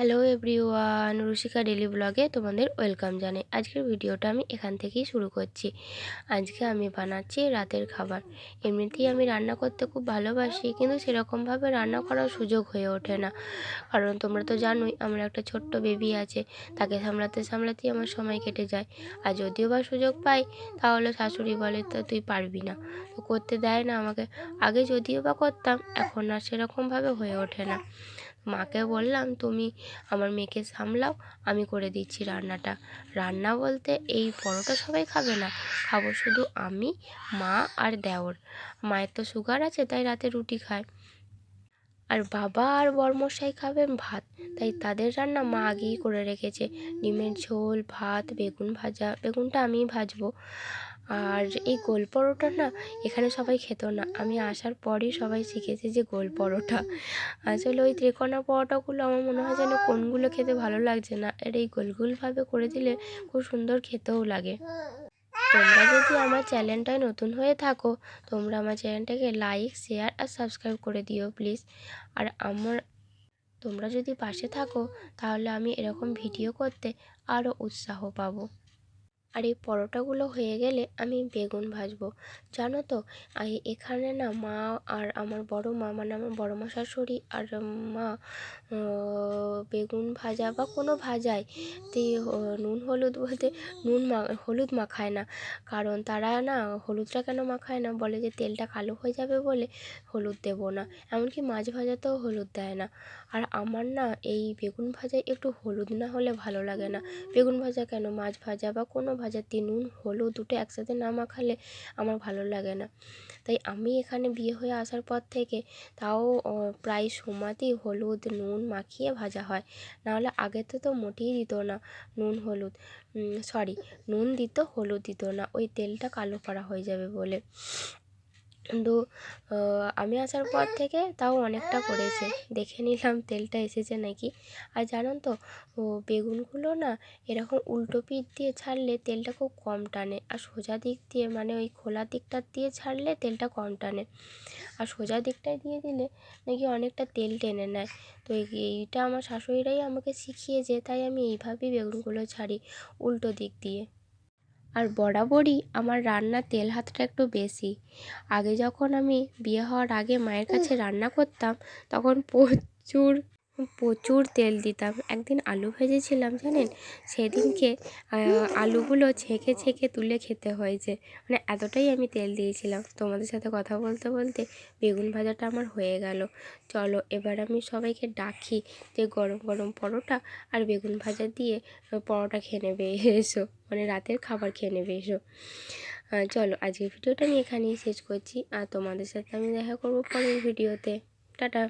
Hello everyone রুশিকা daily ব্লগে তোমাদের welcome জানাই। আজকের ভিডিওটা আমি এখান থেকেই শুরু করছি। আজকে আমি বানাচ্ছি রাতের খাবার। এমনিতেই আমি রান্না করতে খুব ভালোবাসি, কিন্তু সেরকমভাবে রান্না করার সুযোগ হয়ে ওঠে না। কারণ তোমরা তো জানোই, আমার একটা ছোট্ট বেবি আছে, তাকে সামলাতে সামলাতেই আমার সময় কেটে যায়। আর যদিও বা সুযোগ পাই, তাহলে শাশুড়ি বলে তো তুই পারবি না। তো করতে দেয় না আমাকে। আগে যদিও বা করতাম, এখন আর সেরকমভাবে হয়ে ওঠে না। মাকে বললাম, তুমি আমার মেয়েকে সামলাও, আমি করে দিচ্ছি রান্নাটা। রান্না বলতে এই পরোটা সবাই খাবে না, খাব শুধু আমি, মা আর দেওর। মায়ের তো সুগার আছে, তাই রাতে রুটি খায়। আর বাবা আর বরমশাই খাবেন ভাত, তাই তাদের রান্না মা আগেই করে রেখেছে। ডিমের ঝোল, ভাত, বেগুন ভাজা, বেগুনটা আমিই ভাজবো। আর এই গোল পরোটা না এখানে সবাই খেত না। আমি আসার পরই সবাই শিখেছে যে গোল পরোটা। আসলে ওই ত্রিকোণা পরোটাগুলো আমার মনে হয় যেন কোনগুলো খেতে ভালো লাগছে না। আর এই গোল গোলভাবে করে দিলে খুব সুন্দর খেতেও লাগে। তোমরা যদি আমার চ্যানেলটায় নতুন হয়ে থাকো, তোমরা আমার চ্যানেলটাকে লাইক, শেয়ার আর সাবস্ক্রাইব করে দিও প্লিজ। আর আমার, তোমরা যদি পাশে থাকো, তাহলে আমি এরকম ভিডিও করতে আরও উৎসাহ পাবো। আর এই পরোটাগুলো হয়ে গেলে আমি বেগুন ভাজবো। জানো তো এখানে না মা আর আমার বড় মা মানে আমার বড় মা শাশুড়ি আর মা বেগুন ভাজা বা কোনো ভাজাই, তে নুন হলুদ বলতে নুন মা, হলুদ মাখায় না। কারণ তারা না হলুদটা কেন মাখায় না? বলে যে তেলটা কালো হয়ে যাবে বলে হলুদ দেবো না। এমনকি মাছ ভাজাতেও হলুদ দেয় না। আর আমার না এই বেগুন ভাজায় একটু হলুদ না হলে ভালো লাগে না। বেগুন ভাজা কেন? মাছ ভাজা বা কোনো ভাজাতে নুন, হলুদ, দুটো একসাথে না মাখালে আমার ভালো লাগে না। তাই আমি এখানে বিয়ে হয়ে আসার পর থেকে তাও প্রায় সময়তেই হলুদ, নুন মাখিয়ে ভাজা হয়। নাহলে আগেতে তো মোটেই দিত না নুন, হলুদ। সরি নুন দিত, হলুদ দিত না। ওই তেলটা কালো করা হয়ে যাবে বলে। কিন্তু আমি আসার পর থেকে তাও অনেকটা করেছে। দেখে নিলাম তেলটা এসেছে নাকি। আর জানেন তো, ও বেগুনগুলো না এরকম উল্টো পিঠ দিয়ে ছাড়লে তেলটা খুব কম টানে আর সোজা দিক দিয়ে মানে ওই খোলা দিকটা দিয়ে ছাড়লে তেলটা কম টানে। আর সোজা দিকটায় দিয়ে দিলে নাকি অনেকটা তেল টেনে নেয়। তো এইটা আমার শাশুড়িরাই আমাকে শিখিয়েছে, তাই আমি এইভাবেই বেগুনগুলো ছাড়ি উল্টো দিক দিয়ে। আর বরাবরই আমার রান্নার তেল হাতটা একটু বেশি। আগে যখন আমি বিয়ে হওয়ার আগে মায়ের কাছে রান্না করতাম, তখন প্রচুর প্রচুর তেল দিতাম। একদিন আলু ভেজেছিলাম, জানেন? সেদিনকে আলুগুলো ছেঁকে ছেঁকে তুলে খেতে হয়েছে মানে এতটাই আমি তেল দিয়েছিলাম। তোমাদের সাথে কথা বলতে বলতে বেগুন ভাজাটা আমার হয়ে গেল। চলো, এবার আমি সবাইকে ডাকি যে, গরম গরম পরোটা আর বেগুন ভাজা দিয়ে পরোটা খেয়ে নেবে, এসো। মানে রাতের খাবার খেয়ে নেবে, এসো। চলো, আজকের ভিডিওটা আমি এখানেই শেষ করছি। আর তোমাদের সাথে আমি দেখা করব পরের ভিডিওতে। টাটা।